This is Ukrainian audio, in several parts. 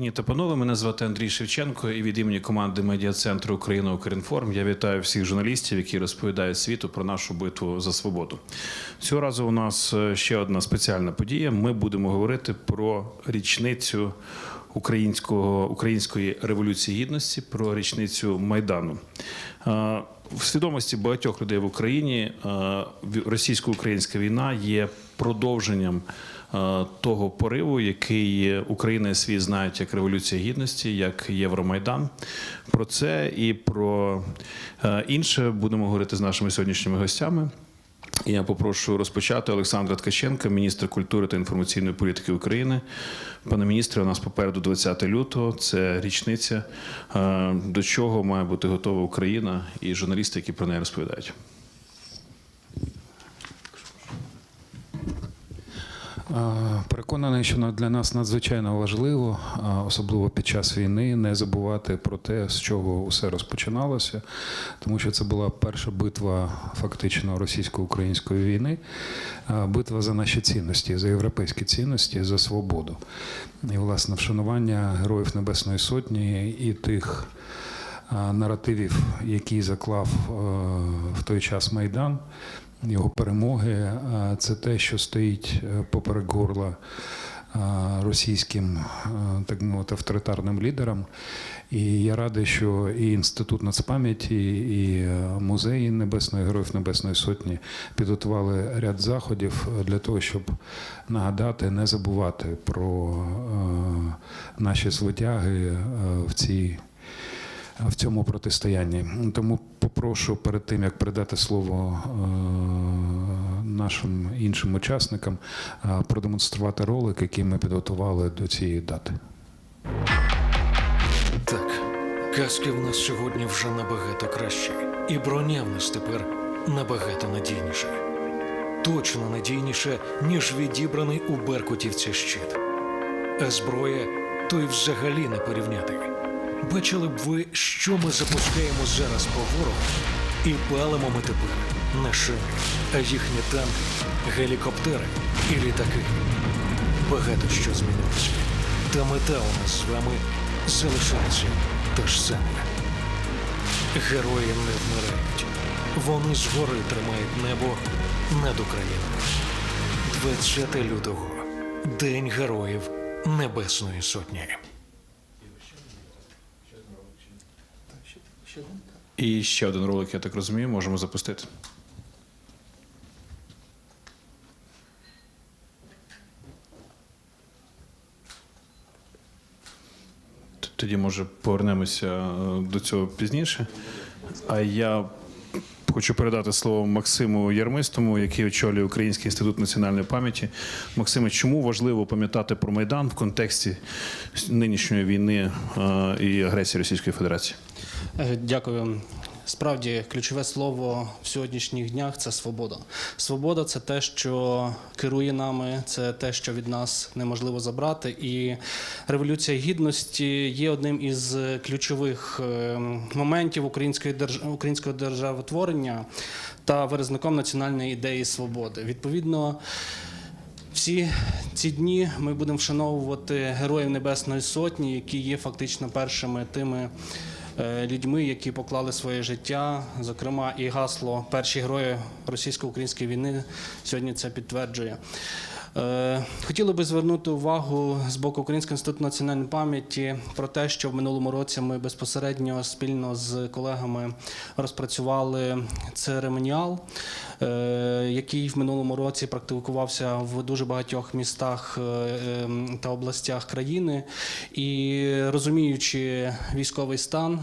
Пані та панове, мене звати Андрій Шевченко, і від імені команди медіа центру Україна Укрінформ я вітаю всіх журналістів, які розповідають світу про нашу битву за свободу. Цього разу у нас е, ще одна спеціальна подія. Ми будемо говорити про річницю українського української революції гідності, про річницю майдану. Е, В свідомості багатьох людей в Україні е, російсько-українська війна є продовженням того пориву, який Україна і світ знають як Революція Гідності, як Євромайдан. Про це і про е, інше будемо говорити з нашими сьогоднішніми гостями. Я попрошу розпочати Олександра Ткаченка, міністр культури та інформаційної політики України. Пане міністре, у нас попереду 20 лютого. Це річниця. Е, До чого має бути готова Україна і журналісти, які про неї розповідають. Переконаний, що для нас надзвичайно важливо, особливо під час війни, не забувати про те, з чого усе розпочиналося, тому що це була перша битва фактично російсько-української війни, битва за наші цінності, за європейські цінності, за свободу. І, власне, вшанування Героїв Небесної Сотні і тих наративів, які заклав е, в той час Майдан, його перемоги, це те, що стоїть е, поперек горла російським, е, так мовити, авторитарним лідерам. І я радий, що і інститут нацпам'яті, і е, музей Небесної Героїв Небесної Сотні підготували ряд заходів для того, щоб нагадати, не забувати про е, наші звитяги е, в цій в цьому протистоянні. Тому попрошу перед тим, як передати слово е, нашим іншим учасникам, е, продемонструвати ролик, який ми підготували до цієї дати. Так, каски в нас сьогодні вже набагато кращі, і броня в нас тепер набагато надійніша. Точно надійніша, ніж відібраний у Беркутівці щит. А зброя то й взагалі не порівняти. Бачили б ви, що ми запускаємо зараз по ворогу, і палимо ми тепер не шини, а їхні танки, гелікоптери і літаки. Багато що змінилося. Та мета у нас з вами залишається та ж сама. Герої не вмирають. Вони згори тримають небо над Україною. 20 лютого День Героїв Небесної Сотні. І ще один ролик, я так розумію, можемо запустити. Тоді, може, повернемося е, до цього пізніше. А я хочу передати слово Максиму Ярмистому, який очолює Український інститут національної пам'яті. Максиме, чому важливо пам'ятати про Майдан в контексті нинішньої війни е, і агресії Російської Федерації? Е, Дякую. Справді, ключове слово в сьогоднішніх днях це свобода. Свобода це те, що керує нами, це те, що від нас неможливо забрати. І революція гідності є одним із ключових е, моментів української держ... українського державотворення та виразником національної ідеї свободи. Відповідно. Всі ці дні ми будемо вшановувати героїв Небесної Сотні, які є фактично першими тими людьми, які поклали своє життя. Зокрема, і гасло Перші герої російсько-української війни сьогодні це підтверджує. Е, Хотіли би звернути увагу з боку Українського інституту національної пам'яті про те, що в минулому році ми безпосередньо спільно з колегами розпрацювали церемоніал, е, який в минулому році практикувався в дуже багатьох містах е, ем, та областях країни. І розуміючи військовий стан,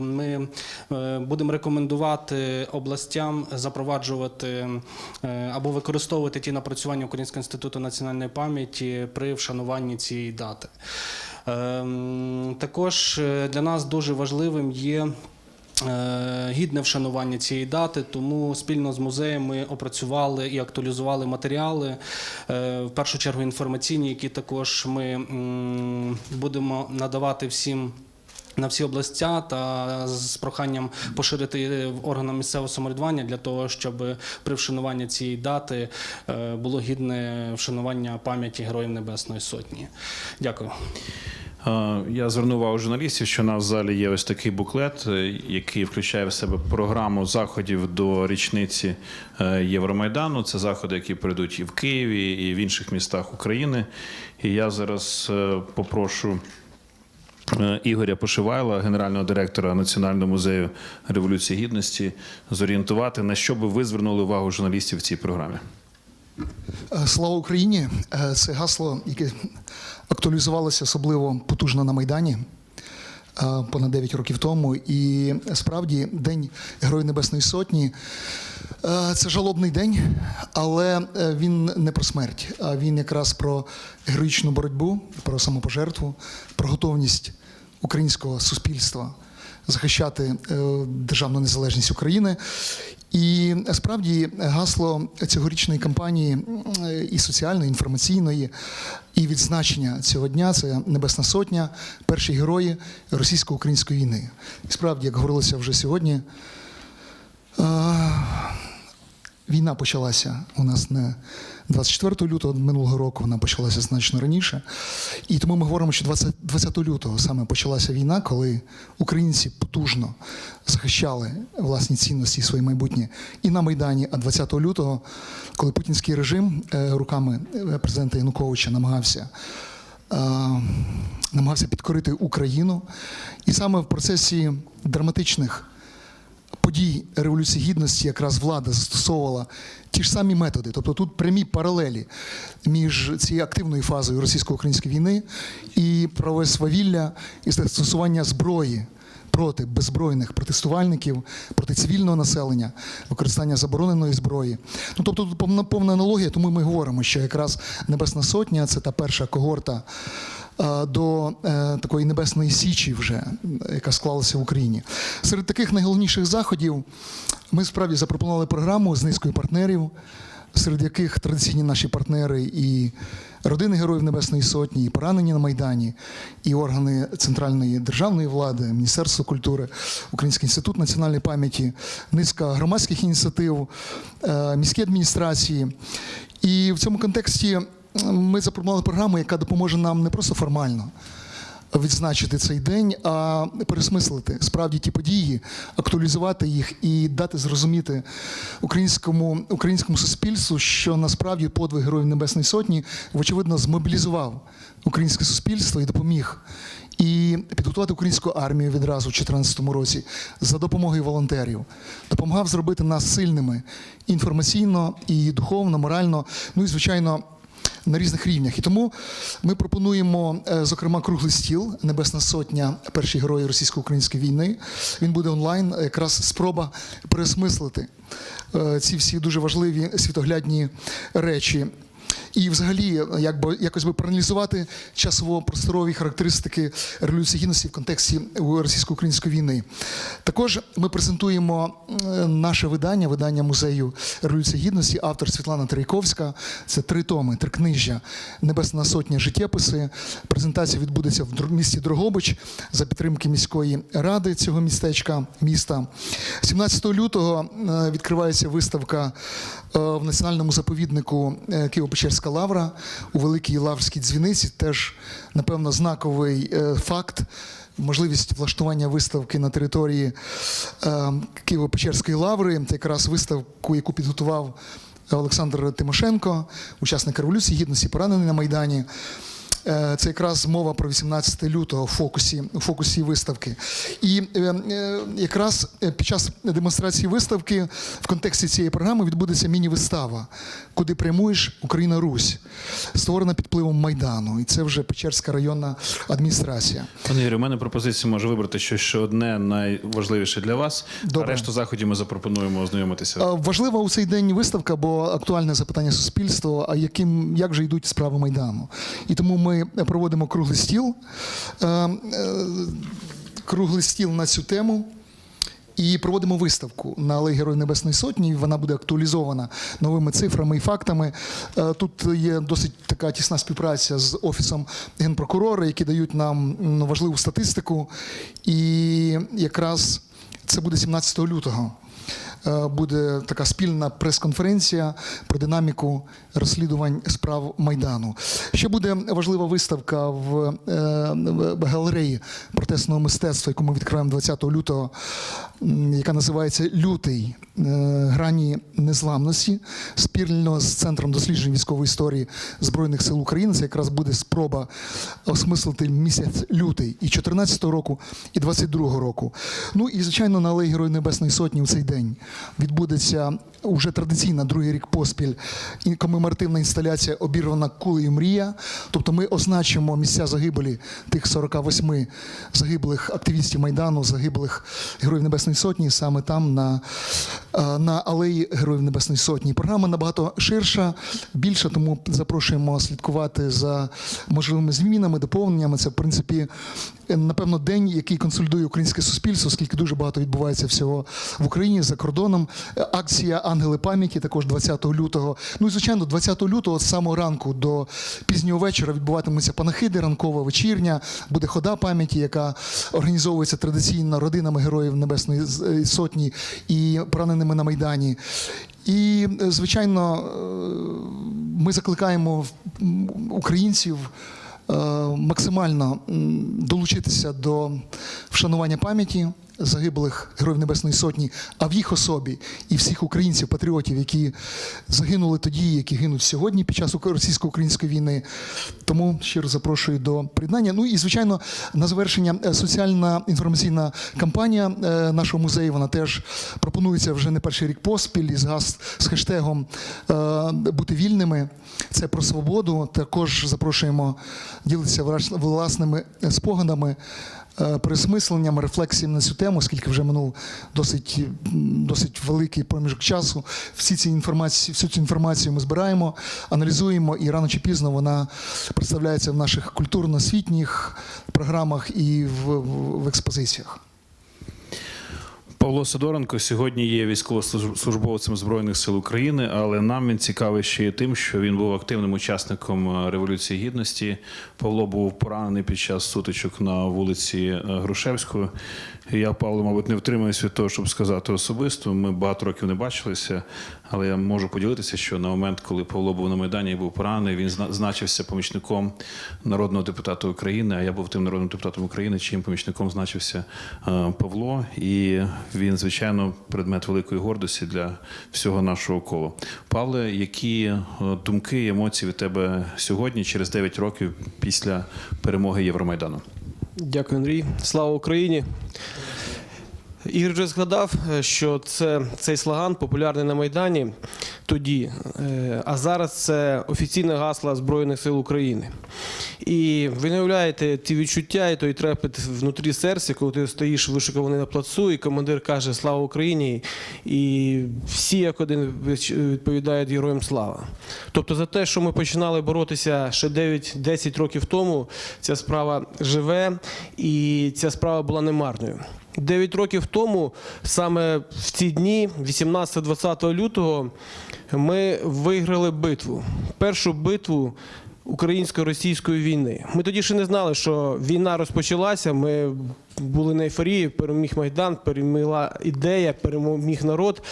ми будемо рекомендувати областям запроваджувати або використовувати ті напрацювання Українського інституту національної пам'яті при вшануванні цієї дати. Ем, Також е, для нас дуже важливим є. е, Гідне вшанування цієї дати, тому спільно з музеєм ми опрацювали і актуалізували матеріали, е, в першу чергу інформаційні, які також ми будемо надавати всім на всі областя та з проханням поширити в органам місцевого самоврядування для того, щоб при вшануванні цієї дати е, було гідне вшанування пам'яті Героїв Небесної Сотні. Дякую. Е, Я звернув увагу журналістів, що у нас в залі є ось такий буклет, е, який включає в себе програму заходів до річниці е, Євромайдану. Це заходи, які пройдуть і в Києві, і в інших містах України. І я зараз е, попрошу е, Ігоря Пошивайла, генерального директора Національного музею Революції Гідності, зорієнтувати, на що би ви звернули увагу журналістів в цій програмі. Е, Слава Україні! Е, Це гасло, яке актуалізувалося особливо потужно на Майдані е, понад 9 років тому. І справді День Героїв Небесної Сотні е, це жалобний день, але е, він не про смерть, а він якраз про героїчну боротьбу, про самопожертву, про готовність українського суспільства захищати е, державну незалежність України. І справді гасло цьогорічної кампанії і соціальної, і інформаційної, і відзначення цього дня це Небесна Сотня, перші герої російсько-української війни. І справді, як говорилося вже сьогодні, Війна почалася у нас не 24 лютого минулого року, вона почалася значно раніше. І тому ми говоримо, що 20, 20 лютого саме почалася війна, коли українці потужно захищали власні цінності і своє майбутнє і на Майдані. А 20 лютого, коли путінський режим е, руками е, президента Януковича намагався. е, Намагався підкорити Україну, і саме в процесі драматичних подій Революції Гідності якраз влада застосовувала ті ж самі методи. Тобто тут прямі паралелі між цією активною фазою російсько-української війни і правове свавілля і застосування зброї. Проти беззбройних протестувальників, проти цивільного населення, використання забороненої зброї. Ну тобто тут повна, повна аналогія, тому ми говоримо, що якраз Небесна Сотня це та перша когорта до е, такої небесної січі, вже яка склалася в Україні. Серед таких найголовніших заходів ми справді запропонували програму з низкою партнерів, серед яких традиційні наші партнери і родини Героїв Небесної Сотні, і поранені на Майдані, і органи центральної державної влади, Міністерство культури, Український інститут національної пам'яті, низка громадських ініціатив, е, міські адміністрації. І в цьому контексті ми запропонували програму, яка допоможе нам не просто формально відзначити цей день, а пересмислити справді ті події, актуалізувати їх і дати зрозуміти українському, українському суспільству, що насправді подвиг Героїв Небесної Сотні, очевидно, змобілізував українське суспільство і допоміг. І підготувати українську армію відразу в 2014 році за допомогою волонтерів, допомагав зробити нас сильними інформаційно, і духовно, морально, ну і звичайно на різних рівнях. І тому ми пропонуємо, е, зокрема, круглий стіл Небесна Сотня, перші герої російсько-української війни. Він буде онлайн, е, якраз спроба пересмислити е, ці всі дуже важливі світоглядні речі. І взагалі, якби якось би проаналізувати часово-просторові характеристики революції гідності в контексті російсько-української війни. Також ми презентуємо е, наше видання, видання музею революції гідності, автор Світлана Трейковська. Це три томи, три книжжя, Небесна Сотня життєписи. Презентація відбудеться в місті Дрогобич за підтримки міської ради цього містечка міста. 17 лютого е, відкривається виставка е, в національному заповіднику е, Києво-Печерська лавра у Великій Лаврській дзвіниці. Теж, напевно, знаковий е, факт. Можливість влаштування виставки на території е, Києво-Печерської лаври. Це якраз виставку, яку підготував Олександр Тимошенко, учасник революції гідності, поранений на Майдані. Е, Це якраз мова про 18 лютого в фокусі, у фокусі виставки. І е, е, якраз під час демонстрації виставки в контексті цієї програми відбудеться міні-вистава, куди прямуєш Україна Русь, створена під впливом Майдану. І це вже Печерська районна адміністрація. Пане Юрію, у мене пропозиція може вибрати щось ще одне найважливіше для вас. Добре. А решту заходів ми запропонуємо ознайомитися. Важлива у цей день виставка, бо актуальне запитання суспільства, а яким як же йдуть справи майдану. І тому ми проводимо круглий стіл, е, е, круглий стіл на цю тему. І проводимо виставку на Алеї Героїв Небесної Сотні. Вона буде актуалізована новими цифрами і фактами. Е, Тут є досить така тісна співпраця з офісом генпрокурора, які дають нам важливу статистику. І якраз це буде 17 лютого. Е, буде така спільна прес-конференція про динаміку розслідувань справ Майдану. Ще буде важлива виставка в, е, галереї протестного мистецтва, яку ми відкриваємо 20 лютого, яка називається Лютий е, грані незламності спільно з центром досліджень військової історії Збройних сил України. Це якраз буде спроба осмислити місяць лютий і 14-го року, і 22-го року. Ну і звичайно, на Алеї Героїв Небесної Сотні у цей день відбудеться уже традиційна другий рік поспіль і комеморативна інсталяція обірвана кулею мрія. Тобто ми означимо місця загибелі тих 48 загиблих активістів Майдану, загиблих Героїв Небесної Сотні, саме там на, е, на алеї Героїв Небесної Сотні. Програма набагато ширша, більша, тому запрошуємо слідкувати за можливими змінами, доповненнями. Це, в принципі, е, напевно, день, який консолідує українське суспільство, оскільки дуже багато відбувається всього в Україні за кордоном. Е, Акція Ангели пам'яті також 20 лютого. Ну і звичайно, 20 лютого з самого ранку до пізнього вечора відбуватимуться панахиди, ранкова вечірня, буде хода пам'яті, яка організовується традиційно родинами героїв Небесної Сотні і пораненими на Майдані. І, е, звичайно, е, ми закликаємо українців е, максимально долучитися до вшанування пам'яті загиблих героїв Небесної Сотні, а в їх особі і всіх українців, патріотів, які загинули тоді, які гинуть сьогодні під час ук- російсько-української війни. Тому щиро запрошую до приєднання. Ну і звичайно, на завершення е, соціальна інформаційна кампанія е, нашого музею. Вона теж пропонується вже не перший рік поспіль із газ з хештегом е, бути вільними. Це про свободу. Також запрошуємо ділитися власними спогадами. Е, Пересмисленням, рефлексіям на цю тему, оскільки вже минув досить, досить великий проміжок часу. Всі ці інформації, всю цю інформацію ми збираємо, аналізуємо, і рано чи пізно вона представляється в наших культурно-освітніх програмах і в, в, в експозиціях. Павло Сидоренко сьогодні є військовослужбовцем Збройних сил України, але нам він цікавий ще й тим, що він був активним учасником е, Революції Гідності. Павло був поранений під час сутичок на вулиці е, Грушевської. Я, Павло, мабуть, не втримаюсь від того, щоб сказати особисто. Ми багато років не бачилися, але я можу поділитися, що на момент, коли Павло був на Майдані і був поранений, він зна- значився помічником народного депутата України. А я був тим народним депутатом України, чиїм помічником значився е, Павло. І він, звичайно, предмет великої гордості для всього нашого кола. Павле, які е, думки і емоції від тебе сьогодні, через 9 років після перемоги Євромайдану? Дякую, Андрій. Слава Україні. Ігор вже згадав, е, що це, цей слоган популярний на Майдані тоді, е, а зараз це офіційне гасло Збройних сил України. І ви не уявляєте ті відчуття і той трепет внутрі серця, коли ти стоїш вишикований на плацу, і командир каже Слава Україні! І всі як один відповідають героям слава. Тобто за те, що ми починали боротися ще 9-10 років тому, ця справа живе і ця справа була немарною. 9 років тому, саме в ці дні, 18-20 лютого, ми виграли битву. Першу битву українсько-російської війни. Ми тоді ще не знали, що війна розпочалася. Ми були на ейфорії, переміг Майдан, перемігла ідея, переміг народ.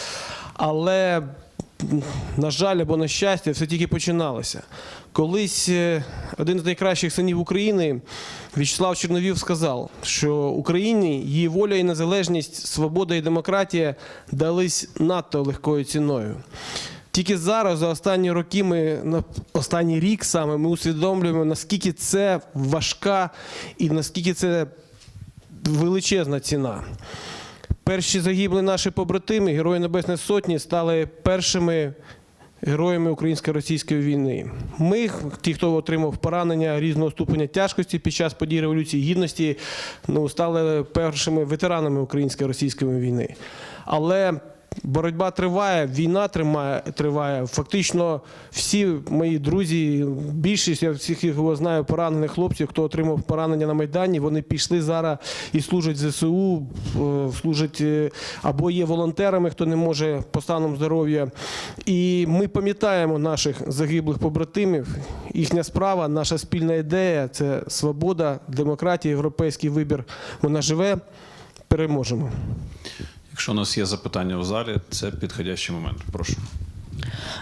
Але на жаль, або на щастя, все тільки починалося. Колись е, один з найкращих синів України, В'ячеслав Чорновіл, сказав, що Україні її воля і незалежність, свобода і демократія дались надто легкою ціною. Тільки зараз, за останні роки, ми на останній рік саме ми усвідомлюємо, наскільки це важка і наскільки це величезна ціна. Перші загибли наші побратими, Герої Небесної Сотні, стали першими героями українсько-російської війни. Ми, ті, хто отримав поранення різного ступеня тяжкості під час подій Революції Гідності, ну, стали першими ветеранами українсько-російської війни. Але боротьба триває, війна тримає, триває. Фактично, всі мої друзі, більшість я всіх його знаю, поранених хлопців, хто отримав поранення на Майдані, вони пішли зараз і служать ЗСУ, е, служать е, або є волонтерами, хто не може по станам здоров'я. І ми пам'ятаємо наших загиблих побратимів. Їхня справа, наша спільна ідея це свобода, демократія, європейський вибір. Вона живе. Переможемо. Якщо у нас є запитання в залі, це підходящий момент. Прошу.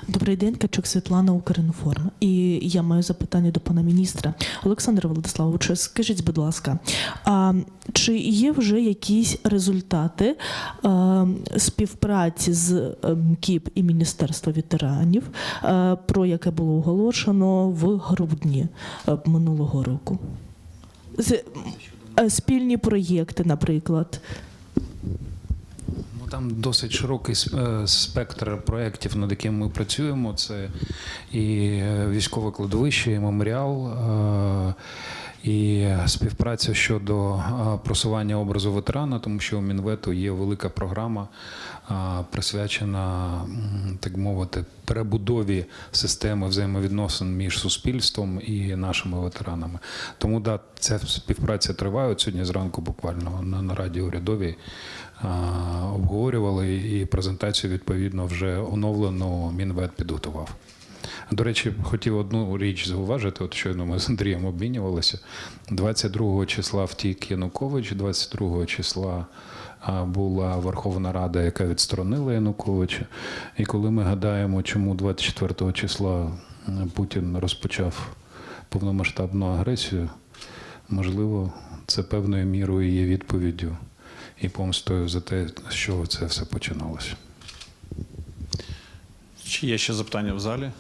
Добрий день, Качук Світлана Укрінформ. І я маю запитання до пана міністра. Олександр Владиславович, скажіть, будь ласка, а чи є вже якісь результати е, співпраці з ем, КІП і Міністерства ветеранів, е, про яке було оголошено в грудні е, минулого року? З, е, спільні проєкти, наприклад. Там досить широкий е, спектр проєктів, над якими ми працюємо. Це і е, військове кладовище, і меморіал, е, і співпраця щодо просування образу ветерана, тому що у Мінвету є велика програма, присвячена, так мовити, перебудові системи взаємовідносин між суспільством і нашими ветеранами. Тому да, ця співпраця триває. От Сьогодні зранку буквально на нараді урядовій обговорювали і презентацію відповідно вже оновлену Мінвет підготував. До речі, хотів одну річ зауважити. От щойно ми з Андрієм обмінювалися. 22 числа втік Янукович, 22 числа була Верховна Рада, яка відсторонила Януковича. І коли ми гадаємо, чому 24 числа Путін розпочав повномасштабну агресію, можливо, це певною мірою є відповіддю і помстою за те, з чого це все починалося. Чи є ще запитання в залі?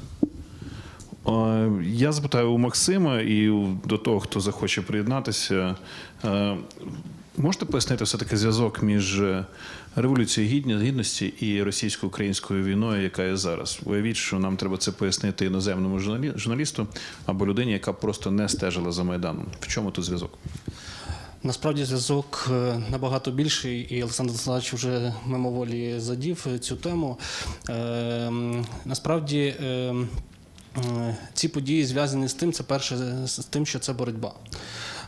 Я запитаю у Максима і до того, хто захоче приєднатися. Можете пояснити все-таки зв'язок між е, Революцією Гідності і російсько-українською війною, яка є зараз? Уявіть, що нам треба це пояснити іноземному журналісту або людині, яка просто не стежила за Майданом. В чому тут зв'язок? Насправді зв'язок е, набагато більший, і Олександр Владиславович вже мимоволі задів е, цю тему. Е, Насправді е, ці події зв'язані з тим, це перше з тим, що це боротьба.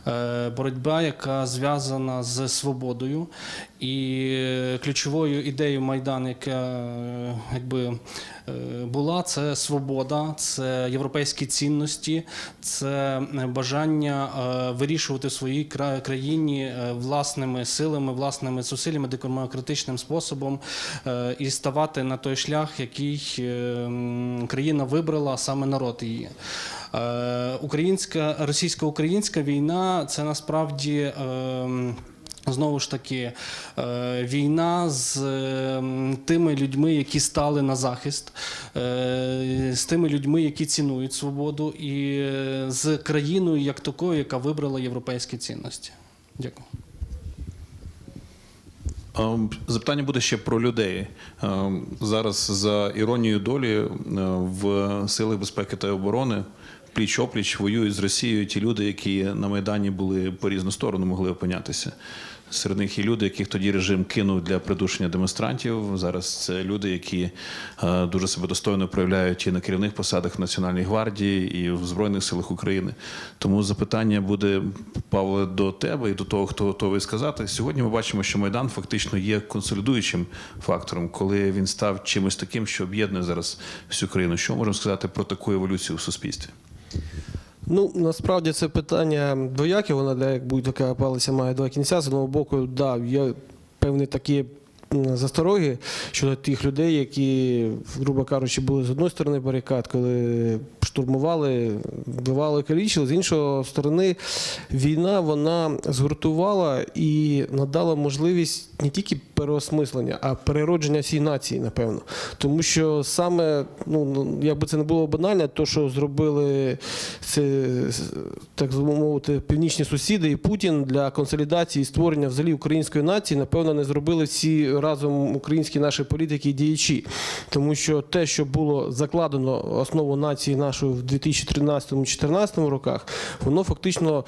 Е, Боротьба, яка зв'язана з свободою, і ключовою ідеєю Майдану, яка е, якби е, була, це свобода, це європейські цінності, це бажання вирішувати в своїй країні власними силами, власними зусиллями, демократичним способом і ставати на той шлях, який країна вибрала, а саме народ її. Е, Українська російсько-українська війна це насправді. ем, Знову ж таки, е, війна з ем, тими людьми, які стали на захист, е, з тими людьми, які цінують свободу, і з країною як такою, яка вибрала європейські цінності. Дякую. Ем, Запитання буде ще про людей. Зараз за іронією долі в силах безпеки та оборони пліч опліч воюють з Росією ті люди, які на Майдані були по різну сторону, могли опинятися. Серед них є люди, яких тоді режим кинув для придушення демонстрантів. Зараз це люди, які е, дуже себе достойно проявляють і на керівних посадах в Національній гвардії, і в Збройних силах України. Тому запитання буде, Павле, до тебе і до того, хто готовий сказати. Сьогодні ми бачимо, що Майдан фактично є консолідуючим фактором, коли він став чимось таким, що об'єднує зараз всю країну. Що можемо сказати про таку еволюцію в суспільстві? Ну, насправді це питання двояке, вона для як будь-яка палиця має два кінця. З одного боку, да, є певні такі застороги щодо тих людей, які, грубо кажучи, були з одної сторони барикад, коли штурмували, вбивали, калічили. З іншої сторони, війна вона згуртувала і надала можливість не тільки переосмислення, а переродження всієї нації, напевно. Тому що саме, ну, якби це не було банально, то що зробили це, так мовити, північні сусіди і Путін для консолідації і створення взагалі української нації, напевно, не зробили всі разом українські наші політики і діячі. Тому що те, що було закладено основу нації нашої в 2013-2014 роках, воно фактично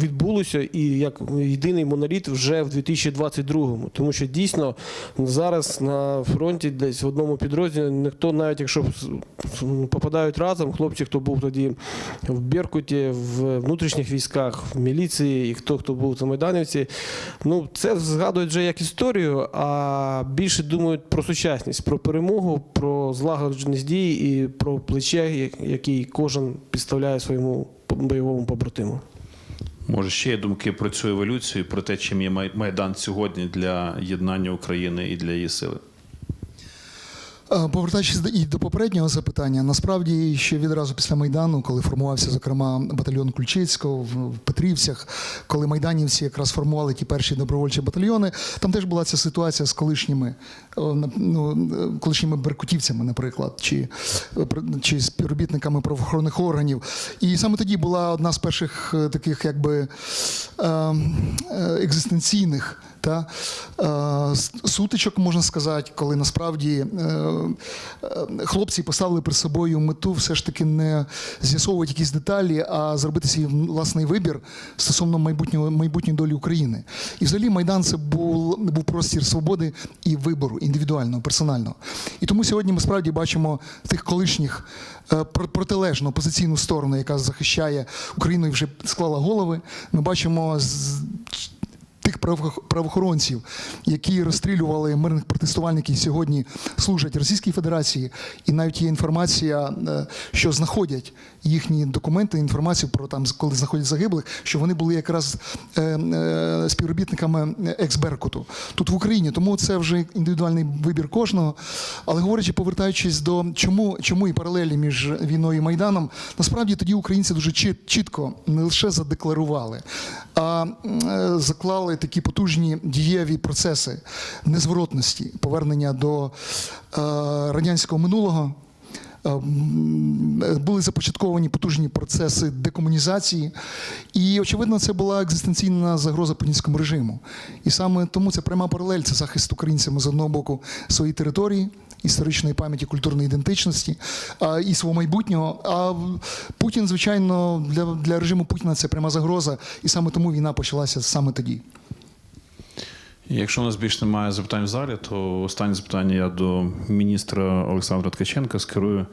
відбулося і як єдиний моноліт вже в 2022-му. Тому що дійсно зараз на фронті десь в одному підрозділі ніхто, навіть якщо попадають разом, хлопці, хто був тоді в Беркуті, в внутрішніх військах, в міліції, і хто хто був на Майданівці, ну це згадують вже як історію, а більше думають про сучасність, про перемогу, про злагодженість дій і про плече, я- який кожен підставляє своєму бойовому побратиму. Може, ще є думки про цю еволюцію, про те, чим є Майдан сьогодні для єднання України і для її сили. Повертаючись і до попереднього запитання, насправді ще відразу після Майдану, коли формувався, зокрема, батальйон Ключицького в Петрівцях, коли майданівці якраз формували ті перші добровольчі батальйони, там теж була ця ситуація з колишніми, ну, колишніми беркутівцями, наприклад, чи, чи співробітниками правоохоронних органів. І саме тоді була одна з перших е, таких, якби е, е, екзистенційних та е, сутичок, можна сказати, коли насправді е, е, хлопці поставили перед собою мету все ж таки не з'ясовувати якісь деталі, а зробити свій власний вибір стосовно майбутнього майбутньої долі України. І взагалі Майдан це був, був простір свободи і вибору індивідуального, персонального. І тому сьогодні ми справді бачимо тих колишніх про- протилежну опозиційну сторону, яка захищає Україну і вже склала голови. Ми бачимо правоохоронців, які розстрілювали мирних протестувальників, сьогодні служать Російській Федерації, і навіть є інформація, е, що знаходять їхні документи, інформацію про там, коли знаходять загиблих, що вони були якраз е, е, співробітниками екс-Беркуту тут в Україні. Тому це вже індивідуальний вибір кожного. Але говорячи, повертаючись до чому, чому і паралелі між війною і майданом, насправді тоді українці дуже чіт- чітко не лише задекларували, а е, заклали такі потужні дієві процеси незворотності, повернення до е, радянського минулого. Е, м, е, Були започатковані потужні процеси декомунізації, і очевидно, це була екзистенційна загроза путінському режиму. І саме тому це пряма паралель це захист українцями з одного боку своєї території, історичної пам'яті, культурної ідентичності а, і свого майбутнього. А Путін, звичайно, для, для режиму Путіна це пряма загроза, і саме тому війна почалася саме тоді. Якщо у нас більше немає запитань в залі, то останнє запитання я до міністра Олександра Ткаченка скерую.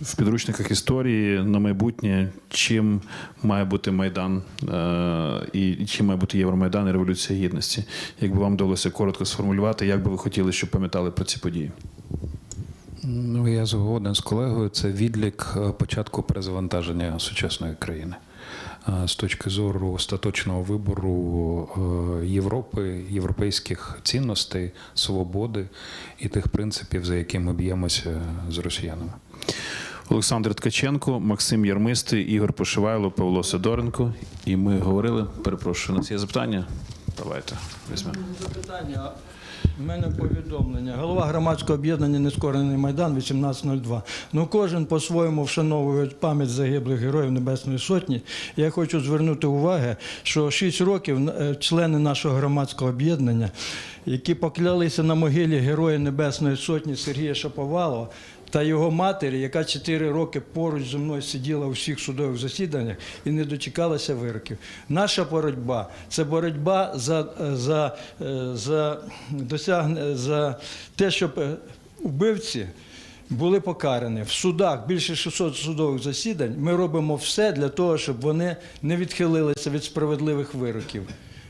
В підручниках історії на майбутнє, чим має бути Майдан е, і чим має бути Євромайдан і Революція Гідності. Якби вам вдалося коротко сформулювати, як би ви хотіли, щоб пам'ятали про ці події? Ну, я згоден з колегою. Це відлік е, початку перезавантаження сучасної країни. З точки зору остаточного вибору е, Європи, європейських цінностей, свободи і тих принципів, за якими б'ємося з росіянами. Олександр Ткаченко, Максим Ярмистий, Ігор Пошивайло, Павло Сидоренко. І ми говорили. Перепрошую, у нас є запитання. Давайте візьмемо. Запитання. У мене повідомлення. Голова громадського об'єднання Нескорений Майдан 1802. Ну кожен по-своєму вшановує пам'ять загиблих героїв Небесної Сотні. Я хочу звернути увагу, що 6 років е, члени нашого громадського об'єднання, які поклялися на могилі Героя Небесної Сотні Сергія Шаповалова, та його матері, яка 4 роки поруч зі мною сиділа у всіх судових засіданнях і не дочекалася вироків. Наша боротьба це боротьба за, за, е, за, досягне, за те, щоб е, вбивці. Були покарані в судах більше 600 судових засідань. Ми робимо все для того, щоб вони не відхилилися від справедливих вироків.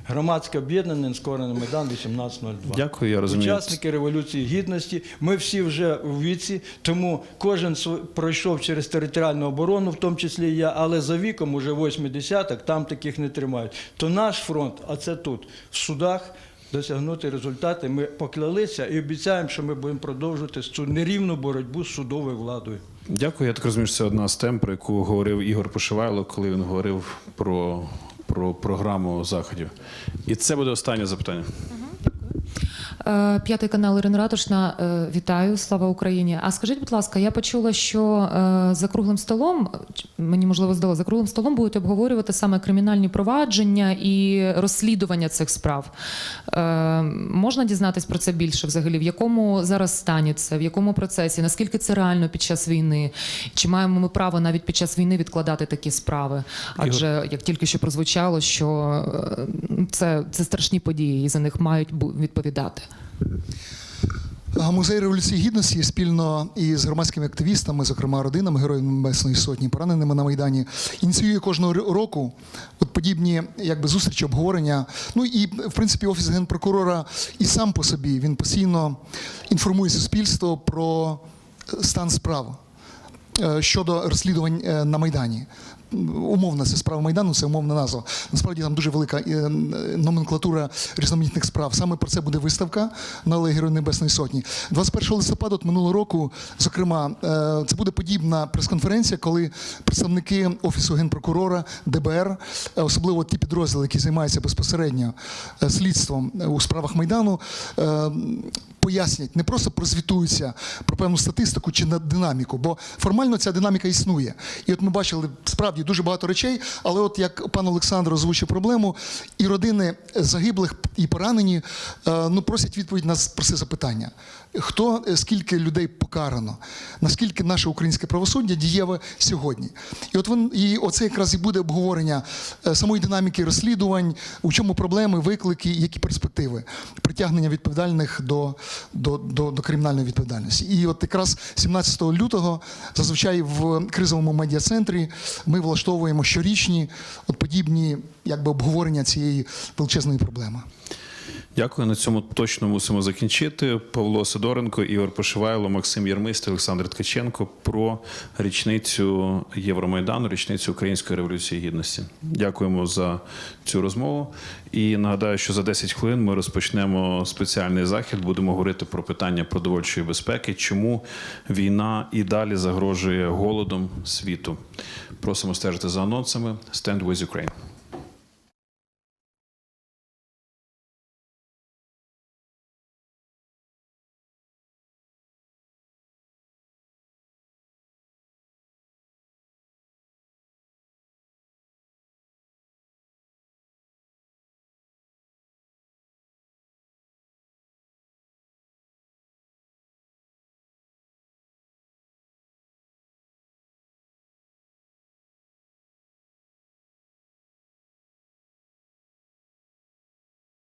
Громадське об'єднання «Нескорений Майдан 1802. Дякую, я розумію. Учасники Революції Гідності. Ми всі вже у віці, тому кожен пройшов через територіальну оборону, в тому числі і я, але за віком уже 80-ок, там таких не тримають. То наш фронт, а це тут, в судах, досягнути результати. Ми поклялися і обіцяємо, що ми будемо продовжувати цю нерівну боротьбу з судовою владою. Дякую. Я так розумію, що це одна з тем, про яку говорив Ігор Пошивайло, коли він говорив про, про програму заходів. І це буде останнє запитання. Е, П'ятий канал Ірина Ратушна. Е, Вітаю, слава Україні. А скажіть, будь ласка, я почула, що е, за круглим столом, мені можливо здалося, за круглим столом будуть обговорювати саме кримінальні провадження і розслідування цих справ. Можна дізнатись про це більше взагалі? В якому зараз стані це, в якому процесі? Наскільки це реально під час війни? Чи маємо ми право навіть під час війни відкладати такі справи? Адже як тільки що прозвучало, що це, це страшні події, і за них мають відповідати. Музей Революції Гідності спільно із громадськими активістами, зокрема родинами Героїв Небесної Сотні, пораненими на Майдані, ініціює кожного року от подібні якби, зустрічі, обговорення. Ну і, в принципі, Офіс генпрокурора і сам по собі він постійно інформує суспільство про стан справ е, щодо розслідувань е, на Майдані. Умовна це справа Майдану, це умовна назва. Насправді там дуже велика е, номенклатура різноманітних справ. Саме про це буде виставка на Алеї Небесної Сотні. 21 листопада от минулого року, зокрема, е, це буде подібна прес-конференція, коли представники Офісу генпрокурора, ДБР, е, особливо ті підрозділи, які займаються безпосередньо слідством у справах Майдану, пояснять, не просто прозвітуються про певну статистику чи на динаміку, бо формально ця динаміка існує. І от ми бачили справді дуже багато речей, але от як пан Олександр озвучив проблему, і родини загиблих і поранені е, ну, просять відповідь на просте запитання. Хто, е, скільки людей покарано, наскільки наше українське правосуддя дієве сьогодні? І от він, і оце якраз і буде обговорення е, самої динаміки розслідувань, у чому проблеми, виклики, які перспективи притягнення відповідальних до, до, до, до кримінальної відповідальності. І от якраз 17 лютого зазвичай в кризовому медіа-центрі ми влаштовуємо щорічні от подібні якби обговорення цієї величезної проблеми. Дякую. На цьому точно мусимо закінчити. Павло Сидоренко, Ігор Пошивайло, Максим Єрмист, Олександр Ткаченко про річницю Євромайдану, річницю Української революції гідності. Дякуємо за цю розмову. І нагадаю, що за 10 хвилин ми розпочнемо спеціальний захід. Будемо говорити про питання продовольчої безпеки, чому війна і далі загрожує голодом світу. Просимо стежити за анонсами. Stand with Ukraine.